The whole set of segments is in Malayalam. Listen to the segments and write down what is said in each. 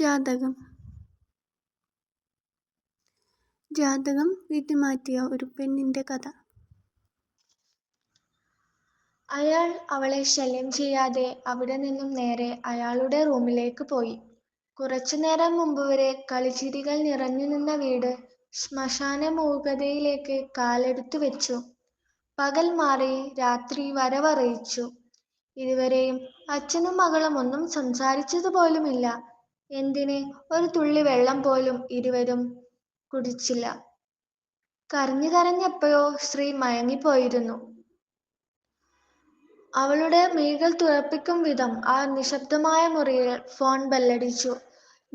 ജാതകം ജാതകം വീട്ടുമാറ്റിയ ഒരു പെണ്ണിന്റെ കഥ. അയാൾ അവളെ ശല്യം ചെയ്യാതെ അവിടെ നിന്നും നേരെ അയാളുടെ റൂമിലേക്ക് പോയി. കുറച്ചു നേരം മുമ്പ് വരെ മുമ്പുവരെ കളിചിരികൾ നിറഞ്ഞുനിന്ന വീട് ശ്മശാന മൂകതയിലേക്ക് കാലെടുത്തു വെച്ചു. പകൽ മാറി രാത്രി വരവറിയിച്ചു. ഇതുവരെയും അച്ഛനും മകളും ഒന്നും സംസാരിച്ചതുപോലുമില്ല. എന്തിന്, ഒരു തുള്ളി വെള്ളം പോലും ഇരുവരും കുടിച്ചില്ല. കരഞ്ഞു കരഞ്ഞപ്പോഴോ സ്ത്രീ മയങ്ങിപ്പോയിരുന്നു. അവളുടെ മിഴികൾ തുറപ്പിക്കും വിധം ആ നിശബ്ദമായ മുറിയിൽ ഫോൺ ബെല്ലടിച്ചു.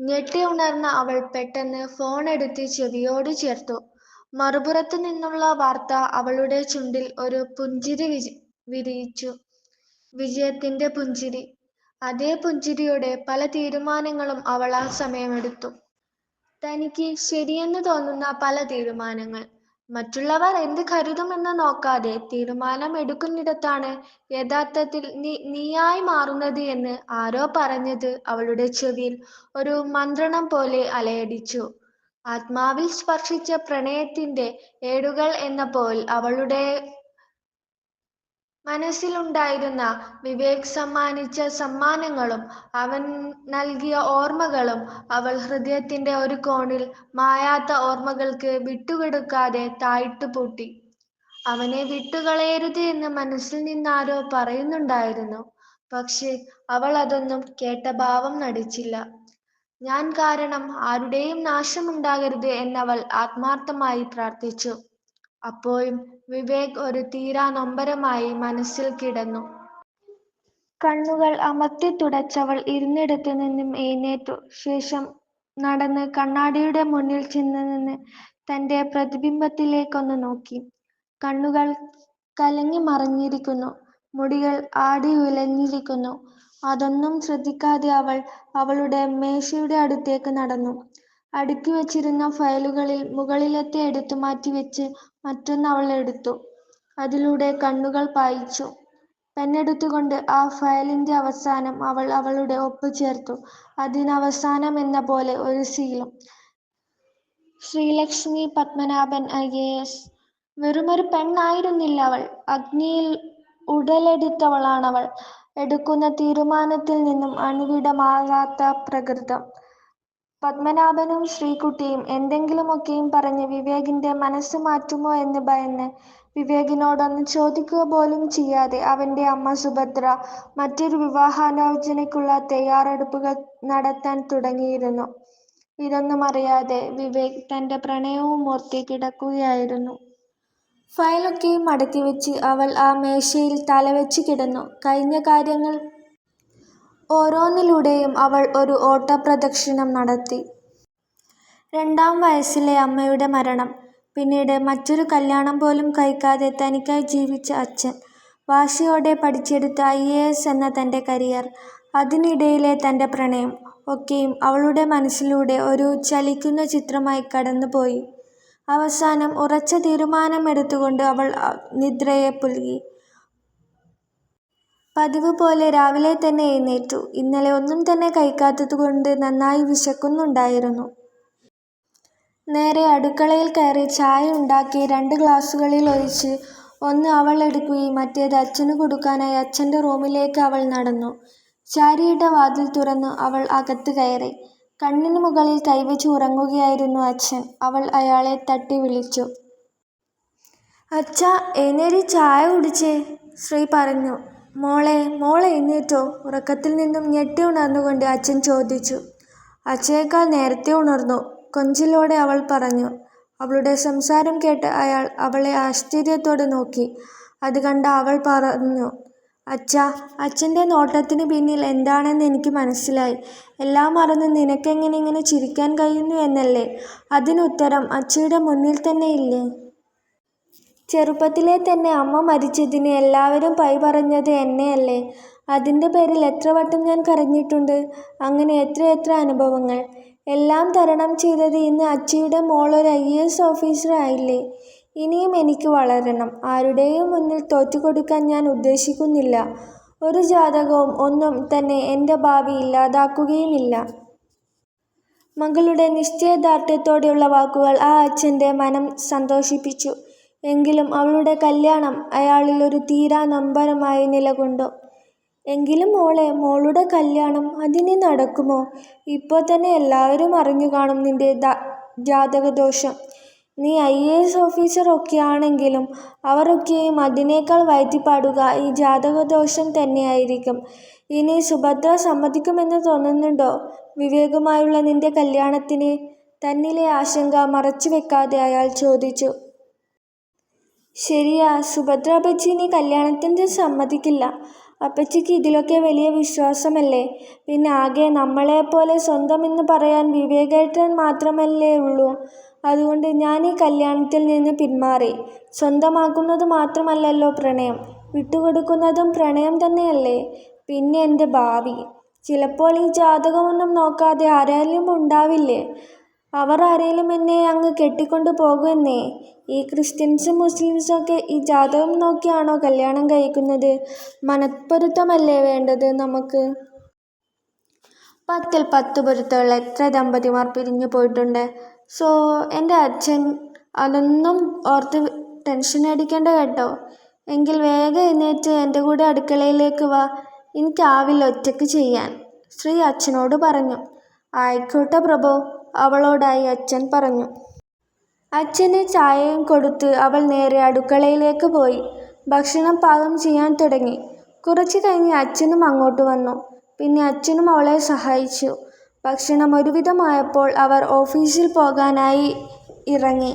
ഞെട്ടി ഉണർന്ന അവൾ പെട്ടെന്ന് ഫോൺ എടുത്ത് ചെവിയോട് ചേർത്തു. മറുപുറത്തു നിന്നുള്ള വാർത്ത അവളുടെ ചുണ്ടിൽ ഒരു പുഞ്ചിരി വിരിയിച്ചു. വിജയത്തിന്റെ പുഞ്ചിരി. അതേ പുഞ്ചിരിയോടെ പല തീരുമാനങ്ങളും അവൾ ആ സമയമെടുത്തു തനിക്ക് ശരിയെന്ന് തോന്നുന്ന പല തീരുമാനങ്ങൾ. മറ്റുള്ളവർ എന്ത് കരുതുമെന്ന് നോക്കാതെ തീരുമാനം എടുക്കുന്നിടത്താണ് യഥാർത്ഥത്തിൽ നീയായി മാറുന്നത് എന്ന് ആരോ പറഞ്ഞത് അവളുടെ ചെവിയിൽ ഒരു മന്ത്രണം പോലെ അലയടിച്ചു. ആത്മാവിൽ സ്പർശിച്ച പ്രണയത്തിന്റെ ഏടുകൾ എന്നപോൽ അവളുടെ മനസ്സിലുണ്ടായിരുന്ന വിവേക് സമ്മാനിച്ച സമ്മാനങ്ങളും അവൻ നൽകിയ ഓർമ്മകളും അവൾ ഹൃദയത്തിന്റെ ഒരു കോണിൽ മായാത്ത ഓർമ്മകൾക്ക് വിട്ടുകൊടുക്കാതെ താഴ്ത്തു പൂട്ടി. അവനെ വിട്ടുകളയരുത് എന്ന് മനസ്സിൽ നിന്നാരോ പറയുന്നുണ്ടായിരുന്നു. പക്ഷെ അവൾ അതൊന്നും കേട്ട ഭാവം നടിച്ചില്ല. ഞാൻ കാരണം ആരുടെയും നാശമുണ്ടാകരുത് എന്നവൾ ആത്മാർത്ഥമായി പ്രാർത്ഥിച്ചു. അപ്പോഴും വിവേക് ഒരു തീരാ നൊമ്പരമായി മനസ്സിൽ കിടന്നു. കണ്ണുകൾ അമർത്തി തുടച്ചവൾ ഇരുന്നിടത്തു നിന്നും എഴുന്നേറ്റു. ശേഷം നടന്ന് കണ്ണാടിയുടെ മുന്നിൽ ചെന്ന് നിന്ന് തന്റെ പ്രതിബിംബത്തിലേക്കൊന്ന് നോക്കി. കണ്ണുകൾ കലങ്ങി മറിഞ്ഞിരിക്കുന്നു. മുടികൾ ആടി ഉലഞ്ഞിരിക്കുന്നു അതൊന്നും ശ്രദ്ധിക്കാതെ അവൾ അവളുടെ മേശയുടെ അടുത്തേക്ക് നടന്നു. അടുക്കി വച്ചിരുന്ന ഫയലുകളിൽ മുകളിലത്തെ എടുത്തുമാറ്റി വെച്ച് മറ്റൊന്ന് അവൾ എടുത്തു. അതിലൂടെ കണ്ണുകൾ പായിച്ചു. പെന്നെടുത്തുകൊണ്ട് ആ ഫയലിന്റെ അവസാനം അവൾ അവളുടെ ഒപ്പ് ചേർത്തു. അതിനവസാനം എന്ന പോലെ ഒരു സീലും. Sreelakshmi Padmanabhan I. A. S. വെറുമൊരു പെണ്ണായിരുന്നില്ല അവൾ അഗ്നിയിൽ ഉടലെടുത്തവളാണവൾ. എടുക്കുന്ന തീരുമാനത്തിൽ നിന്നും അണുവിടമാകാത്ത പ്രകൃതം. പദ്മനാഭനും ശ്രീകുട്ടിയും എന്തെങ്കിലുമൊക്കെയും പറഞ്ഞ് വിവേകിന്റെ മനസ്സ് മാറ്റുമോ എന്ന് ഭയന്ന് വിവേകിനോടൊന്ന് ചോദിക്കുക പോലും ചെയ്യാതെ അവന്റെ അമ്മ സുഭദ്ര മറ്റൊരു വിവാഹാലോചനയ്ക്കുള്ള തയ്യാറെടുപ്പുകൾ നടത്താൻ തുടങ്ങിയിരുന്നു. ഇതൊന്നും അറിയാതെ വിവേക് തന്റെ പ്രണയവും ഓർത്തി കിടക്കുകയായിരുന്നു. ഫയലൊക്കെയും മടക്കി വെച്ച് അവൾ ആ മേശയിൽ തലവെച്ച് കിടന്നു. കഴിഞ്ഞ കാര്യങ്ങൾ ഓരോന്നിലൂടെയും അവൾ ഒരു ഓട്ടപ്രദക്ഷിണം നടത്തി. രണ്ടാം വയസ്സിലെ അമ്മയുടെ മരണം. പിന്നീട് മറ്റൊരു കല്യാണം പോലും കഴിക്കാതെ തനിക്കായി ജീവിച്ച അച്ഛൻ. വാശിയോടെ പഠിച്ചെടുത്ത ഐ. എ. എസ്. എന്ന തന്റെ കരിയർ. അതിനിടയിലെ തന്റെ പ്രണയം. ഒക്കെയും അവളുടെ മനസ്സിലൂടെ ഒരു ചലിക്കുന്ന ചിത്രമായി കടന്നുപോയി. അവസാനം ഉറച്ച തീരുമാനമെടുത്തുകൊണ്ട് അവൾ നിദ്രയെ പുൽകി. പതിവുപോലെ രാവിലെ തന്നെ എഴുന്നേറ്റു. ഇന്നലെ ഒന്നും തന്നെ കഴിക്കാത്തതുകൊണ്ട് നന്നായി വിശക്കുന്നുണ്ടായിരുന്നു. നേരെ അടുക്കളയിൽ കയറി ചായ ഉണ്ടാക്കി രണ്ട് ഗ്ലാസ്സുകളിൽ ഒഴിച്ച് ഒന്ന് അവൾ എടുക്കുകയും മറ്റേത് അച്ഛന് കൊടുക്കാനായി അച്ഛന്റെ റൂമിലേക്ക് അവൾ നടന്നു. ചാരിയിട്ട വാതിൽ തുറന്നു അവൾ അകത്ത് കയറി. കണ്ണിന് മുകളിൽ കൈവച്ച് ഉറങ്ങുകയായിരുന്നു അച്ഛൻ. അവൾ അയാളെ തട്ടി വിളിച്ചു. അച്ഛ എന്നേരി ചായ കുടിച്ചേ. ശ്രീ പറഞ്ഞു. മോളേ, മോളെ എഴുന്നേറ്റോ. ഉറക്കത്തിൽ നിന്നും ഞെട്ടി ഉണർന്നുകൊണ്ട് അച്ഛൻ ചോദിച്ചു. അച്ഛയേക്കാൾ നേരത്തെ ഉണർന്നു. കൊഞ്ചിലോടെ അവൾ പറഞ്ഞു. അവളുടെ സംസാരം കേട്ട് അയാൾ അവളെ ആശ്ചര്യത്തോടെ നോക്കി. അത് കണ്ട അവൾ പറഞ്ഞു. അച്ഛ അച്ഛന്റെ നോട്ടത്തിന് പിന്നിൽ എന്താണെന്ന് എനിക്ക് മനസ്സിലായി. എല്ലാം മറന്ന് നിനക്കെങ്ങനെ ഇങ്ങനെ ചിരിക്കാൻ കഴിയുന്നു എന്നല്ലേ. അതിനുത്തരം അച്ഛയുടെ മുന്നിൽ തന്നെ ഇല്ലേ. ചെറുപ്പത്തിലേ തന്നെ അമ്മ മരിച്ചതിന് എല്ലാവരും പഴി പറഞ്ഞത് എന്നെയല്ലേ. അതിന്റെ പേരിൽ എത്ര വട്ടം ഞാൻ കരഞ്ഞിട്ടുണ്ട്. അങ്ങനെ എത്രയെത്ര അനുഭവങ്ങൾ. എല്ലാം തരണം ചെയ്തത് ഇന്ന് അച്ചിയുടെ മോൾ ഒരു ഐ. എ. എസ്. ഓഫീസർ ആയില്ലേ. ഇനിയും എനിക്ക് വളരണം. ആരുടെയും മുന്നിൽ തോറ്റുകൊടുക്കാൻ ഞാൻ ഉദ്ദേശിക്കുന്നില്ല. ഒരു ജാതകവും ഒന്നും തന്നെ എന്റെ ഭാവി ഇല്ലാതാക്കുകയുമില്ല. മകളുടെ നിശ്ചയദാർഢ്യത്തോടെയുള്ള വാക്കുകൾ ആ അച്ഛന്റെ മനം സന്തോഷിപ്പിച്ചു. എങ്കിലും അവളുടെ കല്യാണം അയാളിൽ ഒരു തീരാ നമ്പരമായി നിലകൊണ്ടു. എങ്കിലും മോളെ മോളുടെ കല്യാണം അതിനി നടക്കുമോ? ഇപ്പോൾ തന്നെ എല്ലാവരും അറിഞ്ഞു കാണും നിന്റെ ജാതകദോഷം. നീ ഐ. എ. എസ്. ഓഫീസർ ഒക്കെയാണെങ്കിലും അവരൊക്കെയും അതിനേക്കാൾ വയറ്റിപ്പാടുക ഈ ജാതകദോഷം തന്നെയായിരിക്കും. ഇനി സുഭദ്ര സമ്മതിക്കുമെന്ന് തോന്നുന്നുണ്ടോ വിവേകുമായുള്ള നിന്റെ കല്യാണത്തിന്? തന്നിലെ ആശങ്ക മറച്ചുവെക്കാതെ അയാൾ ചോദിച്ചു. ശരിയാ, സുഭദ്ര അപ്പച്ചി നീ കല്യാണത്തിന് സമ്മതിക്കില്ല. അപ്പച്ചിക്ക് ഇതിലൊക്കെ വലിയ വിശ്വാസമല്ലേ. പിന്നെ ആകെ നമ്മളെപ്പോലെ സ്വന്തമെന്ന് പറയാൻ വിവേകേട്ടൻ മാത്രമല്ലേ ഉള്ളൂ. അതുകൊണ്ട് ഞാൻ ഈ കല്യാണത്തിൽ നിന്ന് പിന്മാറി. സ്വന്തമാക്കുന്നത് മാത്രമല്ലല്ലോ പ്രണയം, വിട്ടുകൊടുക്കുന്നതും പ്രണയം തന്നെയല്ലേ. പിന്നെ എന്റെ ഭാവി. ചിലപ്പോൾ ഈ ജാതകമൊന്നും നോക്കാതെ ആരെങ്കിലും ഉണ്ടാവില്ലേ, അവർ ആരെങ്കിലും എന്നെ അങ്ങ് കെട്ടിക്കൊണ്ട് പോകുമെന്നേ. ഈ ക്രിസ്ത്യൻസും മുസ്ലിംസും ഒക്കെ ഈ ജാതകം നോക്കിയാണോ കല്യാണം കഴിക്കുന്നത്. മനപ്പൊരുത്തമല്ലേ വേണ്ടത് നമുക്ക്. പത്തിൽ പത്ത് പൊരുത്തമുള്ള എത്ര ദമ്പതിമാർ പിരിഞ്ഞു പോയിട്ടുണ്ട്. സോ എന്റെ അച്ഛൻ അതൊന്നും ഓർത്ത് ടെൻഷൻ അടിക്കേണ്ട കേട്ടോ. എങ്കിൽ വേഗം എഴുന്നേറ്റ് എന്റെ കൂടെ അടുക്കളയിലേക്ക് വാ. എനിക്കാവില്ല ഒറ്റയ്ക്ക് ചെയ്യാൻ, ശ്രീ അച്ഛനോട് പറഞ്ഞു. ആയിക്കോട്ടെ പ്രഭോ, അവളോടായി അച്ഛൻ പറഞ്ഞു. അച്ഛന് ചായയും കൊടുത്ത് അവൾ നേരെ അടുക്കളയിലേക്ക് പോയി ഭക്ഷണം പാകം ചെയ്യാൻ തുടങ്ങി. കുറച്ചു കഴിഞ്ഞ് അച്ഛനും അങ്ങോട്ട് വന്നു. പിന്നെ അച്ഛനും അവളെ സഹായിച്ചു. ഭക്ഷണം ഒരുവിധമായപ്പോൾ അവർ ഓഫീസിൽ പോകാനായി ഇറങ്ങി.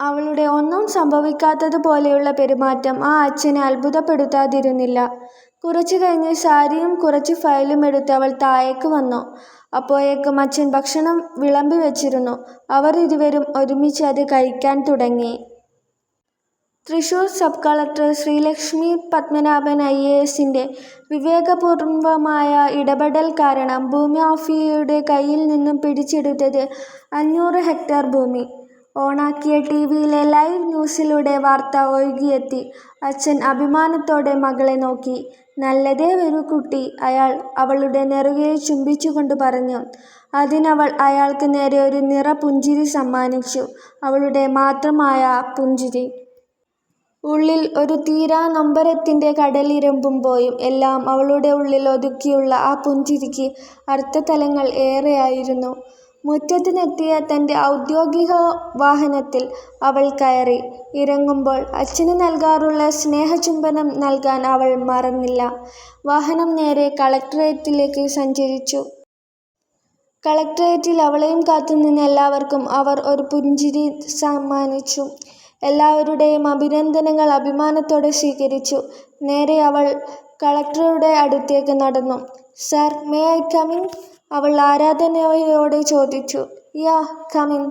അവളുടെ ഒന്നും സംഭവിക്കാത്തതുപോലെയുള്ള പെരുമാറ്റം ആ അച്ഛനെ അത്ഭുതപ്പെടുത്താതിരുന്നില്ല. കുറച്ച് കഴിഞ്ഞ് സാരിയും കുറച്ച് ഫയലും എടുത്ത് അവൾ താഴേക്ക് വന്നു. അപ്പോഴേക്കും അച്ഛൻ ഭക്ഷണം വിളമ്പി വെച്ചിരുന്നു അവർ ഇരുവരും ഒരുമിച്ച് അത് കഴിക്കാൻ തുടങ്ങി. Thrissur sub collector Sreelakshmi Padmanabhan I. A. എസിന്റെ വിവേകപൂർവമായ ഇടപെടൽ കാരണം ഭൂമി ഓഫിയുടെ കയ്യിൽ നിന്നും പിടിച്ചെടുത്തത് അഞ്ഞൂറ് ഹെക്ടർ ഭൂമി. ഓണാക്കിയ ടി വിയിലെ ലൈവ് ന്യൂസിലൂടെ വാർത്ത ഒഴുകിയെത്തി. അച്ഛൻ അഭിമാനത്തോടെ മകളെ നോക്കി. നല്ലതേ വരൂ കുട്ടീ, അയാൾ അവളുടെ നെറുകയിൽ ചുംബിച്ചുകൊണ്ട് പറഞ്ഞു. അതിനവൾ അയാൾക്ക് നേരെ ഒരു നിറപുഞ്ചിരി സമ്മാനിച്ചു. അവളുടെ മാത്രമായ പുഞ്ചിരി. ഉള്ളിൽ ഒരു തീരാ നൊമ്പരത്തിന്റെ കടലിരമ്പുമ്പോഴും എല്ലാം അവളുടെ ഉള്ളിൽ ഒതുക്കിയുള്ള ആ പുഞ്ചിരിക്ക് അർത്ഥതലങ്ങൾ ഏറെയായിരുന്നു. മുറ്റത്തെത്തിയ തന്റെ ഔദ്യോഗിക വാഹനത്തിൽ അവൾ കയറി. ഇറങ്ങുമ്പോൾ അച്ഛന് നൽകാറുള്ള സ്നേഹചുംബനം നൽകാൻ അവൾ മറന്നില്ല. വാഹനം നേരെ കളക്ടറേറ്റിലേക്ക് സഞ്ചരിച്ചു. കളക്ടറേറ്റിൽ അവളെയും കാത്തുനിന്ന എല്ലാവർക്കും അവർ ഒരു പുഞ്ചിരി സമ്മാനിച്ചു. എല്ലാവരുടെയും അഭിനന്ദനങ്ങൾ അഭിമാനത്തോടെ സ്വീകരിച്ചു. നേരെ അവൾ കളക്ടറുടെ അടുത്തേക്ക് നടന്നു. Sir, may I come in അവൾ ആരാധനയോടെ ചോദിച്ചു. യാ, കമിൻ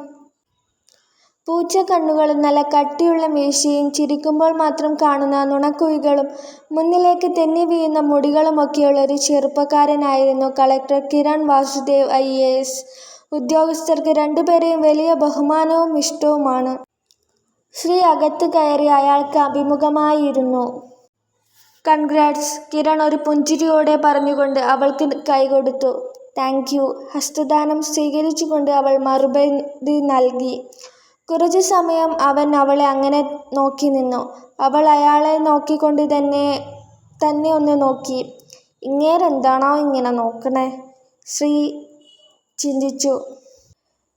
പൂച്ച കണ്ണുകളും നല്ല കട്ടിയുള്ള മീശയും ചിരിക്കുമ്പോൾ മാത്രം കാണുന്ന നുണക്കുഴികളും മുന്നിലേക്ക് തെന്നിവീഴുന്ന മുടികളുമൊക്കെയുള്ള ഒരു ചെറുപ്പക്കാരനായിരുന്നു collector Kiran Vasudev I. A. S. ഉദ്യോഗസ്ഥർക്ക് രണ്ടുപേരെയും വലിയ ബഹുമാനവും ഇഷ്ടവുമാണ്. ശ്രീ അകത്ത് കയറി അയാൾക്ക് അഭിമുഖമായിരുന്നു കൺഗ്രാറ്റ്സ്, കിരൺ ഒരു പുഞ്ചിരിയോടെ പറഞ്ഞുകൊണ്ട് അവൾക്ക് കൈകൊടുത്തു. Thank you. ഹസ്തദാനം സ്വീകരിച്ചുകൊണ്ട് അവൾ മറുപടി നൽകി. കുറച്ച് സമയം അവൻ അവളെ അങ്ങനെ നോക്കി നിന്നു അവൾ അയാളെ നോക്കിക്കൊണ്ട് തന്നെ തന്നെ ഒന്ന് നോക്കി. ഇങ്ങേരെന്താണോ ഇങ്ങനെ നോക്കണേ ശ്രീ ചിന്തിച്ചു.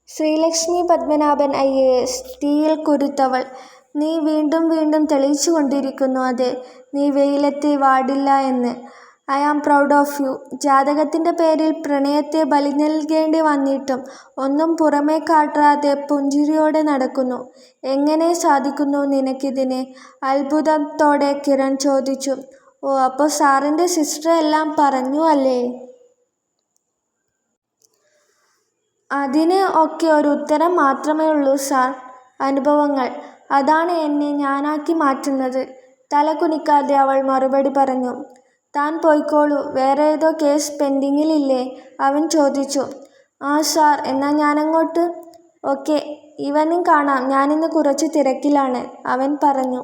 ശ്രീലക്ഷ്മി പത്മനാഭൻ ഐ. തീയിൽ കുരുത്തവൾ. നീ വീണ്ടും വീണ്ടും തെളിയിച്ചു കൊണ്ടിരിക്കുന്നു അതെ, നീ വെയിലത്തെ വാടില്ല എന്ന്. I am proud of you. ജാതകത്തിന്റെ പേരിൽ പ്രണയത്തെ ബലി നൽകേണ്ടി വന്നിട്ടും ഒന്നും പുറമേ കാട്ടാതെ പുഞ്ചിരിയോടെ നടക്കുന്നു. എങ്ങനെ സാധിക്കുന്നു നിനക്കിതിനെ അത്ഭുതത്തോടെ കിരൺ ചോദിച്ചു. ഓ, അപ്പോൾ സാറിന്റെ സിസ്റ്റർ എല്ലാം പറഞ്ഞു അല്ലേ. അതിന് ഒക്കെ ഒരു ഉത്തരം മാത്രമേ ഉള്ളൂ സാർ, അനുഭവങ്ങൾ. അതാണ് എന്നെ ഞാനാക്കി മാറ്റുന്നത്. തലകുനിക്കാതെ അവൾ മറുപടി പറഞ്ഞു. താൻ പൊയ്ക്കോളൂ, വേറെ ഏതോ കേസ് പെൻഡിങ്ങിലില്ലേ അവൻ ചോദിച്ചു. ആ സാർ, എന്നാൽ ഞാനങ്ങോട്ട്. ഓക്കേ, ഈവനിംഗ് കാണാം ഞാനിന്ന് കുറച്ച് തിരക്കിലാണ് അവൻ പറഞ്ഞു.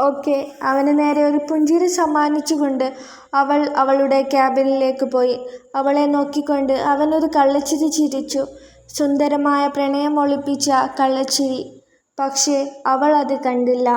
ഓക്കേ അവന് നേരെ ഒരു പുഞ്ചിരി സമ്മാനിച്ചുകൊണ്ട് അവൾ അവളുടെ ക്യാബിനിലേക്ക് പോയി. അവളെ നോക്കിക്കൊണ്ട് അവനൊരു കള്ളച്ചിരി ചിരിച്ചു. സുന്ദരമായ പ്രണയം ഒളിപ്പിച്ച കള്ളച്ചിരി. പക്ഷേ അവൾ അത് കണ്ടില്ല.